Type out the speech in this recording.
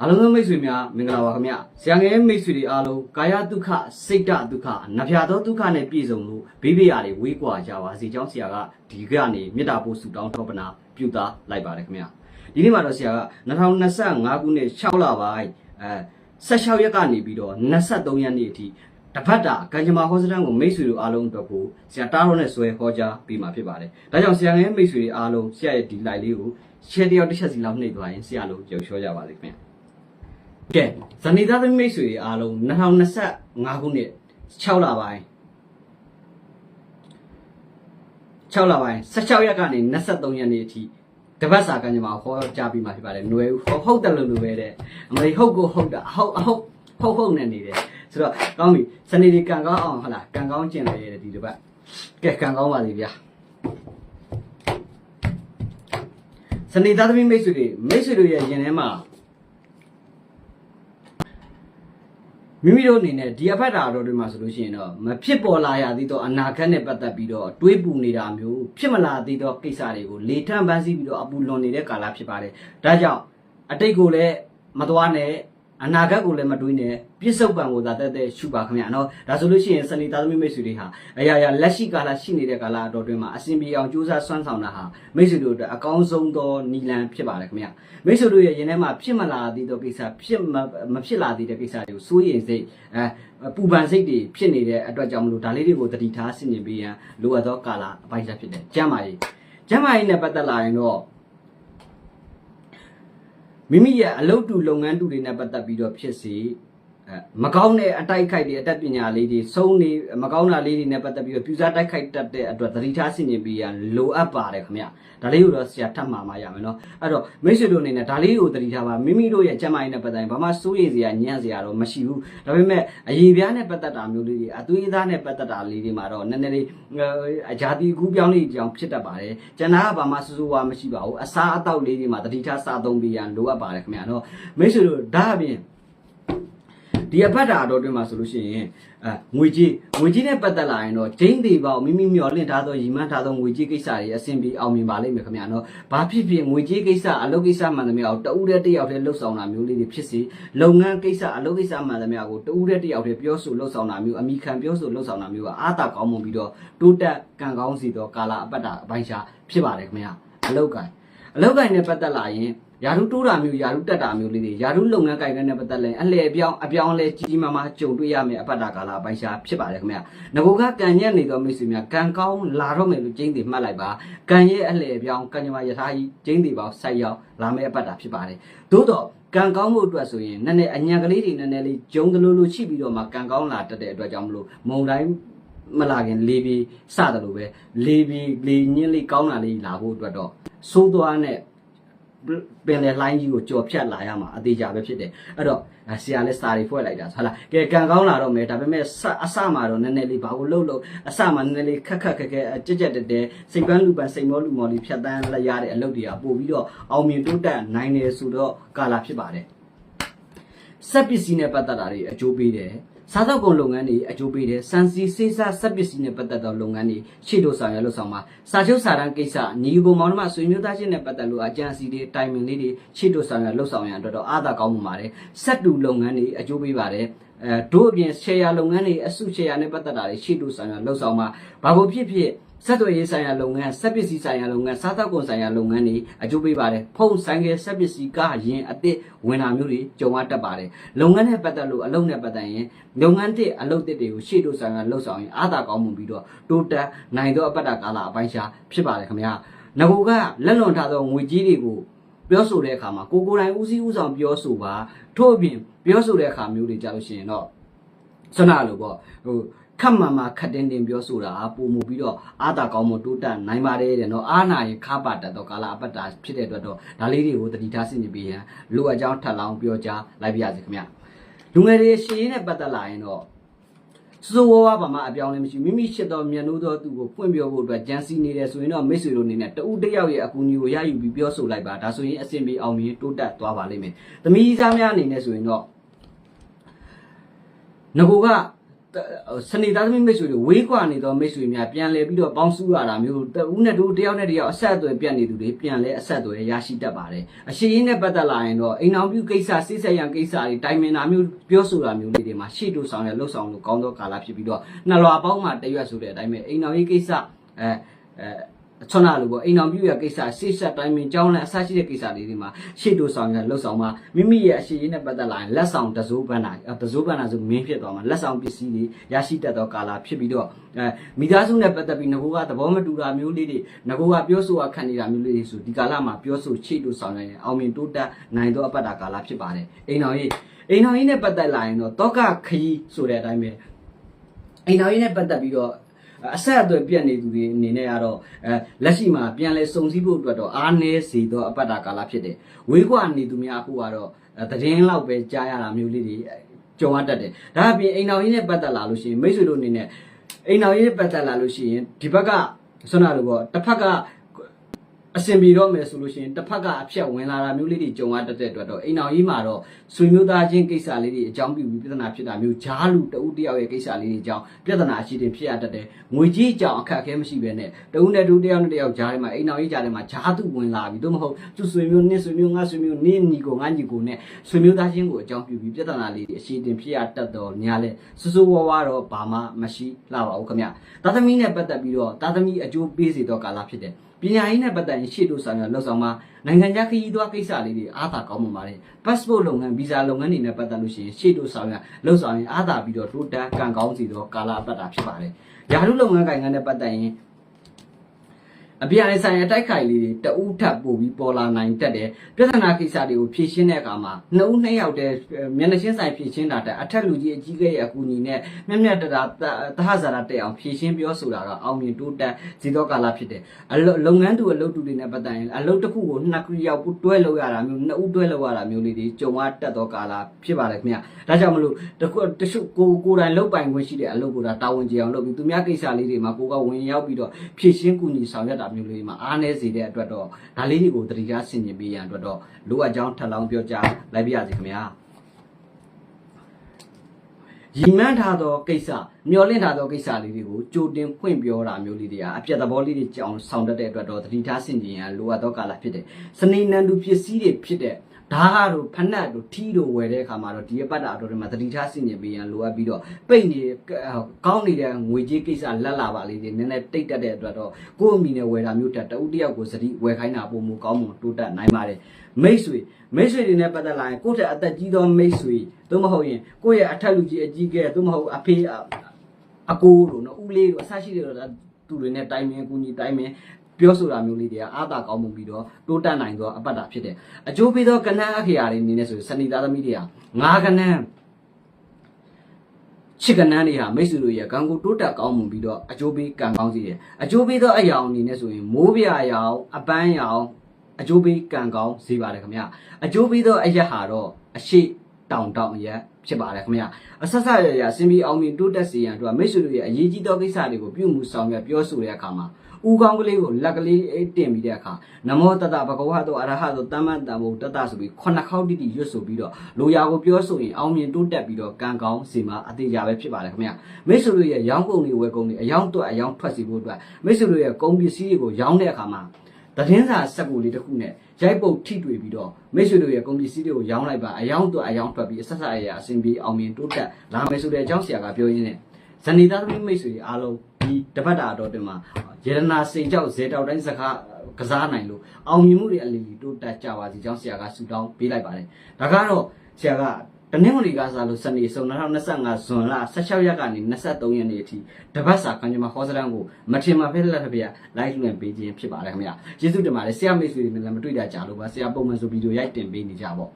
အားလုံးသောမိတ်ဆွေများမင်္ဂလာပါခင်ဗျဆရာငယ်မိတ်ဆွေတွေအားလုံးကာယဒုက္ခစိတ်ဓာတ်ဒုက္ခနဖျာသောဒုက္ခနဲ့ပြည့်စုံလို့ဘေးဘေးရာတွေဝေးကွာကြပါစေကြောင်းဆရာကဒီကနေမေတ္တာပို့ဆုတောင်းထောပနာပြုသားလိုက်ပါတယ်ခင်ဗျဒီနေ့မှာတော့ဆရာက2025ခုနှစ်6လပိုင်းအဲ16ရက်ကနေပြီးတော့23ရက်နေ့အထိတပတ်တာကံကြမ္မာဟောစတန်ကိုမိတ်ဆွေတို့အားလုံးအတွက်ကိုဆရာတားတော့နဲ့ဆွဲဟောကြားပေးမှာဖြစ်ပါတယ်ဒါကြောင့်ဆရာငယ်မိတ်ဆွေတွေအားလုံးဆရာရဲ့ဒီ live လေးကို share တယောက်တစ်ချက်စီလောက်နှိပ်သွားရင်ဆရာလို့ကြော်လျှော့ကြပါလိမ့်ခင်ဗျ ကဲဇနီးသားသမီးမိတ်ဆွေတွေအားလုံး2025ခုနှစ်6လပိုင်း6လပိုင်း16ရက်ကနေ23ရက်နေ့အထိတပတ်စာကံကြမ္မာဟောကြားပြီးမှဖြစ်ပါတယ်ຫນွယ်ဟုတ်ဟုတ်တယ်လို့လို့ပဲတဲ့အမလေးဟုတ်ကိုဟုတ်တာဟုတ်ဟုတ်ဟုတ်ဟုတ်နဲ့နေတယ်ဆိုတော့ကောင်းပြီစနေဒီကံကောင်းအောင်ဟုတ်လားကံကောင်းကျင်လေတဲ့ဒီတစ်ပတ်ကဲကံကောင်းပါလိမ့်ဗျာစနေသားသမီးမိတ်ဆွေတွေမိတ်ဆွေတို့ရဲ့ရင်ထဲမှာ မိမိတို့အနေနဲ့ဒီအဖက်တာတော်တွေမှာဆိုလို့ရှိရင်တော့မဖြစ်ပေါ်လာရသေးတော့အနာဂတ်နဲ့ပတ်သက်ပြီးတော့တွေးပူနေတာမျိုးဖြစ်မလာသေးတော့ကိစ္စတွေကိုလေထမ်းပန်းစီးပြီးတော့အပူလွန်နေတဲ့ကာလဖြစ်ပါတယ်။ဒါကြောင့်အတိတ်ကိုလည်းမသွားနဲ့ အနာဂတ်ကိုလည်းမတွေးနဲ့ပြစ္ဆုတ်ပံကိုသာတက်တဲ့ရှုပါခင်ဗျာနော်ဒါဆိုလို့ရှိရင်စနေသားသမီးမိတ်ဆွေတွေဟာအရာရာလက်ရှိကာလရှိနေတဲ့ကာလအတော်တွင်းမှာအစဉ်ပြေအောင်ကြိုးစားစွမ်းဆောင်တာဟာမိတ်ဆွေတို့အတွက်အကောင်းဆုံးသောနီလန်ဖြစ်ပါတယ်ခင်ဗျာမိတ်ဆွေတို့ရဲ့ရင်ထဲမှာဖြစ်မလာသေးသောကိစ္စဖြစ်မမဖြစ်လာသေးတဲ့ကိစ္စတွေကိုစိုးရိမ်စိတ်အဲပူပန်စိတ်တွေဖြစ်နေတဲ့အတွက်ကြောင့်မလို့ဒါလေးတွေကိုတတိထားဆင်ခြင်ပေးရန်လိုအပ်သောကာလအပိုင်းစားဖြစ်တယ်ကျမ်းမာရေးကျမ်းမာရေးနဲ့ပတ်သက်လာရင်တော့ မိမိရဲ့အလုပ်တူလုပ်ငန်းတူတွေနဲ့ပတ်သက်ပြီးတော့ဖြစ်စီအဲ မကောင်းတဲ့အတိုက်ခိုက်တွေအတတ်ပညာလေးတွေစုံနေမကောင်းတာလေးတွေနဲ့ပတ်သက်ပြီးတော့ပြူစားတိုက်ခိုက်တတ်တဲ့အတွက်သတိထားဆင်ခြင်ပြီးရန်လိုအပ်ပါတယ်ခင်ဗျဒါလေးကိုတော့ဆရာထပ်မှာမှရမယ်နော်အဲ့တော့မိတ်ဆွေတို့အနေနဲ့ဒါလေးကိုသတိထားပါမိမိတို့ရဲ့ကျန်းမာရေးနဲ့ပတ်သက်ရင်ဘာမှစိုးရိမ်စရာညံ့စရာတော့မရှိဘူးဒါပေမဲ့အရေးပြားနဲ့ပတ်သက်တာမျိုးလေးတွေအသွေးသားနဲ့ပတ်သက်တာလေးတွေမှာတော့နည်းနည်းလေးအဂျာတိကူးပြောင်းလေးကြောင်ဖြစ်တတ်ပါတယ်ကျန်တာကဘာမှစူးစူးဝါမရှိပါဘူးအစားအသောက်လေးတွေမှာသတိထားစားသုံးပြီးရန်လိုအပ်ပါတယ်ခင်ဗျနော်မိတ်ဆွေတို့ဒါအပြင် ဒီအဖက်တာအတော်တွင်မှာဆိုလို့ရှိရင်အဲငွေကြီးငွေကြီးနဲ့ပတ်သက်လာရင်တော့ဂျိန်းသေးပေါမိမိမျောလင့်ထားသောရီမန်းထားသောငွေကြီးကိစ္စတွေအဆင်ပြေအောင်မြင်ပါလိမ့်မယ်ခင်ဗျာနော်ဘာဖြစ်ဖြစ်ငွေကြီးကိစ္စအလုပ်ကိစ္စမှန်သမျှကိုတဦးတည်းတစ်ယောက်တည်းလှုပ်ဆောင်တာမျိုးလေးတွေဖြစ်စီလုပ်ငန်းကိစ္စအလုပ်ကိစ္စမှန်သမျှကိုတဦးတည်းတစ်ယောက်တည်းပြောဆိုလှုပ်ဆောင်တာမျိုးအမိခံပြောဆိုလှုပ်ဆောင်တာမျိုးကအားသာကောင်းမွန်ပြီးတော့တိုးတက်ကံကောင်းစီသောကာလအပတ်တာအပိုင်းရှားဖြစ်ပါတယ်ခင်ဗျာအလုပ်ကိုင် အလုပ်ကိုင်နဲ့ပတ်သက်လာရင်ယာရုတိုးတာမျိုးယာရုတက်တာမျိုးလေးတွေယာရုလုပ်ငန်းကိုင်တဲ့ပတ်သက်လဲအလှည့်အပြောင်းအပြောင်းလဲကြီးကြီးမားမားကြုံတွေ့ရမယ်အပတ်တာကာလအပိုင်းရှားဖြစ်ပါတယ်ခင်ဗျာငကိုကကံရက်နေသောမိတ်ဆွေများကံကောင်းလာတော့မယ်လို့ကျင်းတည်မှတ်လိုက်ပါကံရဲ့အလှည့်အပြောင်းကံကြမ္မာယထာကြီးကျင်းတည်ပေါင်းဆိုက်ရောက်လာမယ့်အပတ်တာဖြစ်ပါတယ်သို့တော့ကံကောင်းမှုအတွက်ဆိုရင်နည်းနည်းအညံကလေးတွေနည်းနည်းလေးဂျုံကလေးလိုရှိပြီးတော့မှကံကောင်းလာတတ်တဲ့အတွက်ကြောင့်မလို့မုံတိုင်းမလာခင်လေးပြီးစတယ်လို့ပဲလေးပြီးလေးညင်းလေးကောင်းတာလေးလာဖို့အတွက်တော့ စိုးသွားနဲ့ပင်လေလှိုင်းကြီးကိုကြော်ဖြတ်လာရမှာအသေးကြပဲဖြစ်တယ်အဲ့တော့ဆရာလည်းစာတွေဖွဲ့လိုက်တာဟုတ်လားကဲကံကောင်းလာတော့မယ်ဒါပေမဲ့စအစမှာတော့နည်းနည်းလေးဘာလို့လှုပ်လို့အစမှာနည်းနည်းလေးခက်ခက်ခက်ခဲကြက်ကြက်တက်တက်စိတ်ပန်းလူပန်းစိတ်မောလူမောလေးဖြတ်တန်းလက်ရတဲ့အလုပ်တွေကပို့ပြီးတော့အောင်မြင်တိုးတက်နိုင်တယ်ဆိုတော့ကာလာဖြစ်ပါတယ်စက်ပစ္စည်းနဲ့ပတ်သက်တာတွေအကျိုးပေးတယ် စားသောက်ကုန်လုပ်ငန်းတွေအကျိုးပေးတယ်စံစီစေးစားစက်ပစ္စည်းနဲ့ပတ်သက်သောလုပ်ငန်းတွေရှေ့တို့ဆောင်ရလို့ဆောင်မှာစာချုပ်စာတမ်းကိစ္စညီကိုမောင်နှမဆွေမျိုးသားချင်းနဲ့ပတ်သက်လို့အကြံစီတွေတိုင်ပင်လေးတွေရှေ့တို့ဆောင်ရလို့ဆောင်ရအတွက်တော့အားသာကောင်းမှုပါတယ်စက်တူလုပ်ငန်းတွေအကျိုးပေးပါတယ်အဲတို့အပြင် share လုပ်ငန်းတွေအစု share နဲ့ပတ်သက်တာတွေရှေ့တို့ဆောင်ရလို့ဆောင်မှာဘာလို့ဖြစ်ဖြစ် ဆက်သွယ်ရေးဆိုင်ရာလုပ်ငန်းစက်ပစ္စည်းဆိုင်ရာလုပ်ငန်းစားသောက်ကုန်ဆိုင်ရာလုပ်ငန်းတွေအကျိုးပေးပါတယ်ဖုန်းဆိုင်ကယ်စက်ပစ္စည်းကရင်အသစ်ဝင်တာမျိုးတွေကြုံရတတ်ပါတယ်လုပ်ငန်းနဲ့ပတ်သက်လို့အလုပ်နဲ့ပတ်သက်ရင်လုပ်ငန်းတစ်အလုပ်တစ်တွေကိုရှေ့တို့ဆိုင်ရာလှုပ်ဆောင်ရင်အားသာကောင်းမှုပြီးတော့တိုးတက်နိုင်သောအပတ်တာကာလအပိုင်းရှားဖြစ်ပါတယ်ခင်ဗျာငကူကလက်လွန်ထားသောငွေကြီးတွေကိုပြောဆိုတဲ့အခါမှာကိုကိုယ်တိုင်ဦးစီးဦးဆောင်ပြောဆိုပါထို့အပြင်ပြောဆိုတဲ့အခါမျိုးတွေကြာလို့ရှိရင်တော့ဆွမ်းနာလို့ပေါ့ဟို ခက်မှန်မှခက်တင်းတင်းပြောဆိုတာပုံမူပြီးတော့အာသာကောင်းမတိုးတက်နိုင်ပါတယ်တဲ့နော်အာနာရင်ခါပါတတ်တော့ကာလာအပတ်တာဖြစ်တဲ့အတွက်တော့ဒါလေးတွေကိုတတိထားဆင်ခြင်ပြီးရန်လိုအပ်ကြောင်းထပ်လောင်းပြောကြားလိုက်ပါရစေခင်ဗျလူငယ်တွေရှင်းနဲ့ပတ်သက်လာရင်တော့စိုးဝါးဝါးဘာမှအပြောင်းလဲမရှိမိမိရှစ်တော်မြန်လို့တော့သူ့ကိုဖွင့်ပြောဖို့အတွက်ကြံစီနေတယ်ဆိုရင်တော့မိတ်ဆွေတို့အနေနဲ့တဦးတစ်ယောက်ရဲ့အကူအညီကိုရယူပြီးပြောဆိုလိုက်ပါဒါဆိုရင်အဆင်ပြေအောင်မြင်တိုးတက်သွားပါလိမ့်မယ်သမီးစားများအနေနဲ့ဆိုရင်တော့ငကိုက စနေသားသမီးမိတ်ဆွေတွေဝေးကွာနေတော့မိတ်ဆွေများပြန်လဲပြီးတော့ပေါင်းစုရတာမျိုးတဦးနဲ့တူတယောက်နဲ့တယောက်အဆက်အသွယ်ပြတ်နေသူတွေပြန်လဲအဆက်အသွယ်ရရှိတတ်ပါတယ်အရှိရင်းနဲ့ပတ်သက်လာရင်တော့အိမ်အောင်ပြုကိစ္စစိတ်ဆက်ရန်ကိစ္စတွေတိုင်မင်တာမျိုးပြောဆိုတာမျိုးလေးတွေမှာရှေ့တို့ဆောင်ရလှုပ်ဆောင်လို့ကောင်းသောကာလဖြစ်ပြီးတော့နှလွာပေါင်းမှာတရွက်ဆိုတဲ့အတိုင်းပဲအိမ်အောင်ရေးကိစ္စအဲအဲ ချွန်းလာလို့ပေါ့အိမ်အောင်ပြုရကိစ္စစိတ်ဆက်တိုင်းမင်ကြောင်းလဲအဆရှိတဲ့ကိစ္စလေးတွေမှာရှေ့တို့ဆောင်ရလှုပ်ဆောင်မှာမိမိရဲ့အရှိရင်းနဲ့ပတ်သက်လာရင်လက်ဆောင်တစိုးပန်းတာတစိုးပန်းတာဆိုမင်းဖြစ်သွားမှာလက်ဆောင်ပစ္စည်းတွေရရှိတတ်သောကာလဖြစ်ပြီးတော့အဲမိသားစုနဲ့ပတ်သက်ပြီးငကိုကသဘောမတူတာမျိုးလေးတွေငကိုကပြောဆိုခံနေတာမျိုးလေးတွေဆိုဒီကာလမှာပြောဆိုရှေ့တို့ဆောင်ရရင်အောင်မြင်တိုးတက်နိုင်သောအပတ်တာကာလဖြစ်ပါတယ်အိမ်တော်ကြီးအိမ်တော်ကြီးနဲ့ပတ်သက်လာရင်တော့တောကခရီးဆိုတဲ့အတိုင်းပဲအိမ်တော်ကြီးနဲ့ပတ်သက်ပြီးတော့ အဆက်အသွယ်ပြတ်နေသူတွေအနေနဲ့ကတော့အဲလက်ရှိမှာပြန်လဲစုံစည်းဖို့အတွက်တော့အားနည်းစေသောအပတ်တာကာလဖြစ်တယ်။ဝေးကွာနေသူများအခုကတော့အဲသတင်းလောက်ပဲကြားရတာမျိုးလေးတွေကြုံရတတ်တယ်။ဒါအပြင်အိမ်တော်ကြီးနဲ့ပတ်သက်လာလို့ရှိရင်မိတ်ဆွေတို့အနေနဲ့အိမ်တော်ကြီးနဲ့ပတ်သက်လာလို့ရှိရင်ဒီဘက်ကဆွမ်းနာလို့ပေါ့တစ်ဖက်က အစင်ပြေတော့မယ်ဆိုလို့ရှိရင်တစ်ဖက်ကအဖြတ်ဝင်လာတာမျိုးလေးတွေကြုံရတတ်တဲ့အတွက်တော့အိမ်တော်ကြီးမှာတော့ဆွေမျိုးသားချင်းကိစ္စလေးတွေအကြောင်းပြုပြီးပြဿနာဖြစ်တာမျိုးဂျားလူတဦးတယောက်ရဲ့ကိစ္စလေးတွေအကြောင်းပြဿနာအရှိတင်ဖြစ်ရတတ်တယ်ငွေကြီးအကြောင်းအခက်အခဲမရှိဘဲနဲ့တဦးနဲ့တူတယောက်နဲ့တယောက်ဂျားထဲမှာအိမ်တော်ကြီးဂျားထဲမှာဂျားသူဝင်လာပြီတို့မဟုတ်သူဆွေမျိုးနင်းဆွေမျိုးငါဆွေမျိုးနင်းညီကိုငါညီကိုနဲ့ဆွေမျိုးသားချင်းကိုအကြောင်းပြုပြီးပြဿနာလေးတွေအရှိတင်ဖြစ်ရတတ်တော့ညာလဲစစိုးဝါးဝါတော့ဘာမှမရှိလှပါဘူးခင်ဗျတာသမီနဲ့ပတ်သက်ပြီးတော့တာသမီအကျိုးပေးစေတော့ကာလဖြစ်တယ်ပညာရေးနဲ့ပတ်သက်ရင်ရှေ့တို့ဆောင်ရလောက်ဆောင်မှာနိုင်ငံခြားခရီးသွားကိစ္စလေးတွေအားသာကောင်းမှပါတယ် passport လုပ်ငန်း visa လုပ်ငန်းတွေနဲ့ပတ်သက်လို့ရှိရင်ရှေ့တို့ဆောင်ရလောက်ဆောင်ရင်အားသာပြီးတော့တိုးတန်ကန်ကောင်းစီတော့ကာလာပတ်တာဖြစ်ပါတယ်ယာရုလုပ်ငန်းကိုင်ငန်းနဲ့ပတ်သက်ရင် အပြည့်အဆိုင်အတိုက်ခိုက်လေးတွေတအူးထပ်ပို့ပြီးပေါ်လာနိုင်တတ်တယ်ပြဿနာကိစ္စတွေကိုဖြေရှင်းတဲ့အခါမှာနှစ်ဦးနှစ်ယောက်တည်းမျက်နှာချင်းဆိုင်ဖြေရှင်းတာတဲ့အထက်လူကြီးအကြီးကဲရဲ့အကူအညီနဲ့မျက်မျက်တတာတဟဇာတာတက်အောင်ဖြေရှင်းပြောဆိုတာကအောင်မြင်တိုးတက်ဇီတော့ကာလဖြစ်တယ်အလုပ်ငန်းတူအလုပ်တူတွေနဲ့ပတ်သက်ရင်အလုပ်တစ်ခုကိုနှစ်ခုယောက်တွဲလုပ်ရတာမျိုးနှစ်ဦးတွဲလုပ်ရတာမျိုးလေးတွေကြုံရတတ်သောကာလဖြစ်ပါတယ်ခင်ဗျဒါကြောင့်မလို့တခုတချို့ကိုကိုယ်တိုင်လုပ်ပိုင်ခွင့်ရှိတဲ့အလုပ်ကိုဒါတာဝန်ကျေအောင်လုပ်ပြီးသူများကိစ္စလေးတွေမှာကိုကဝင်ရောက်ပြီးတော့ဖြည့်ရှင်းကူညီဆောင်ရွက်တာမျိုးလေးတွေမှာအားနည်းစေတဲ့အတွက်တော့ဒါလေးတွေကိုတတိယဆင်ခြင်ပေးရန်အတွက်တော့လိုအပ်ကြောင်းထပ်လောင်းပြောကြားလိုက်ပါရစေခင်ဗျာရီမန်းထားသောကိစ္စမျောလင့်ထားသောကိစ္စလေးတွေကိုကြိုတင်ဖွင့်ပြောတာမျိုးလေးတွေကအပြတ်သဘောလေးတွေကြောင်ဆောင်တတ်တဲ့အတွက်တော့တတိထားဆင်ခြင်ရန်လိုအပ်သောကာလဖြစ်တယ်စနေနန်တူပစ္စည်းတွေဖြစ်တဲ့ ဓာတ်တို့ဖနက်တို့ထီးတို့ဝယ်တဲ့အခါမှာတော့ဒီအပတ်တာအတော်တွေမှာတတိထားဆင်ခြင်ပေးရန်လိုအပ်ပြီးတော့ပိတ်နေကောင်းနေတဲ့ငွေကြေးကိစ္စလက်လာပါလေးတွေနည်းနည်းတိတ်တက်တဲ့အတွက်တော့ကိုယ့်အမိနဲ့ဝယ်တာမျိုးတက်တဦးတယောက်ကိုစတိဝယ်ခိုင်းတာပုံမူကောင်းမှုတိုးတက်နိုင်ပါတယ်မိတ်ဆွေမိတ်ဆွေတွေနဲ့ပတ်သက်လာရင်ကိုယ့်တဲ့အသက်ကြီးသောမိတ်ဆွေသို့မဟုတ်ရင်ကိုယ့်ရဲ့အထက်လူကြီးအကြီးကဲသို့မဟုတ်အဖေအကိုတို့နော်ဦးလေးတို့အဆရှိတွေတော့သူတွေနဲ့တိုင်ပင်ကူညီတိုင်ပင် ပြောဆိုတာမျိုးလေးတွေကအာသာကောင်းမှုပြီးတော့တိုးတက်နိုင်သောအပတ်တာဖြစ်တယ်အကျိုးပေးသောကဏ္ဍအခရာတွေအနေနဲ့ဆိုစနေသားသမီးတွေကငါးကဏ္ဍချစ်ကနန်းတွေဟာမိတ်ဆွေတို့ရဲ့ကံကိုတိုးတက်ကောင်းမှုပြီးတော့အကျိုးပေးကံကောင်းစေတယ်အကျိုးပေးသောအရာအနေနဲ့ဆိုရင်မိုးပြရောင်အပန်းရောင်အကျိုးပေးကံကောင်းစေပါတယ်ခင်ဗျအကျိုးပေးသောအရက်ဟာတော့အရှိတောင်တောင်အရက်ဖြစ်ပါတယ်ခင်ဗျအဆက်ဆက်ရရစင်ပြီးအောင်မြင်တိုးတက်စေရန်အတွက်မိတ်ဆွေတို့ရဲ့အရေးကြီးသောကိစ္စတွေကိုပြုမှုဆောင်ရွက်ပြောဆိုတဲ့အခါမှာ ဦးကောင်းကလေးကိုလက်ကလေးတင်ပြီးတဲ့အခါနမောတတဘဂဝါတောအရဟတောတမ္မတံဘုတတဆိုပြီးခုနှစ်ခေါက်တိတိရွတ်ဆိုပြီးတော့လိုရာကိုပြောဆိုရင်အောင်မြင်တိုးတက်ပြီးတော့ကံကောင်းစီမှာအသေးကြပဲဖြစ်ပါတယ်ခင်ဗျမိတ်ဆွေတို့ရဲ့ရောင်းကုန်တွေဝယ်ကုန်တွေအယောင်တွက်အယောင်ထွက်စီဖို့အတွက်မိတ်ဆွေတို့ရဲ့ကုန်ပစ္စည်းတွေကိုရောင်းတဲ့အခါမှာသတင်းစာစက်ကူလေးတစ်ခုနဲ့ရိုက်ပုတ်ထိတွေ့ပြီးတော့မိတ်ဆွေတို့ရဲ့ကုန်ပစ္စည်းတွေကိုရောင်းလိုက်ပါအယောင်တွက်အယောင်ထွက်ပြီးအဆက်ဆက်အရာအဆင်ပြေအောင်မြင်တိုးတက်လာမယ်ဆိုတဲ့အကြောင်းဆရာကပြောရင်းနဲ့ဇနီသားသမီးမိတ်ဆွေတွေအားလုံး ဒီတပတ်တာတော်တင်မှာယေရနာစိန်ကြောက်ဇေတောက်တိုင်းစကားကစားနိုင်လို့အောင်မြင်မှုတွေအလီလီတိုးတက်ကြပါစီကြောင်းဆရာကဆူတောင်းပေးလိုက်ပါတယ်ဒါကတော့ဆရာကတနင်္ဂနွေကစားလို့စနေစုံ2025ဇွန်လ16ရက်ကနေ23ရက်နေ့အထိတပတ်စာကံကြမ္မာဟောစတန်းကိုမထင်မှဖက်လက်ထပြလိုက်လွှင့်ပေးခြင်းဖြစ်ပါတယ်ခင်ဗျာကျေးဇူးတင်ပါတယ်ဆရာမိတ်ဆွေတွေနဲ့လည်းမတွေ့တာကြာလို့ပါဆရာပုံမှန်ဆိုဗီဒီယိုရိုက်တင်ပေးနေကြပါ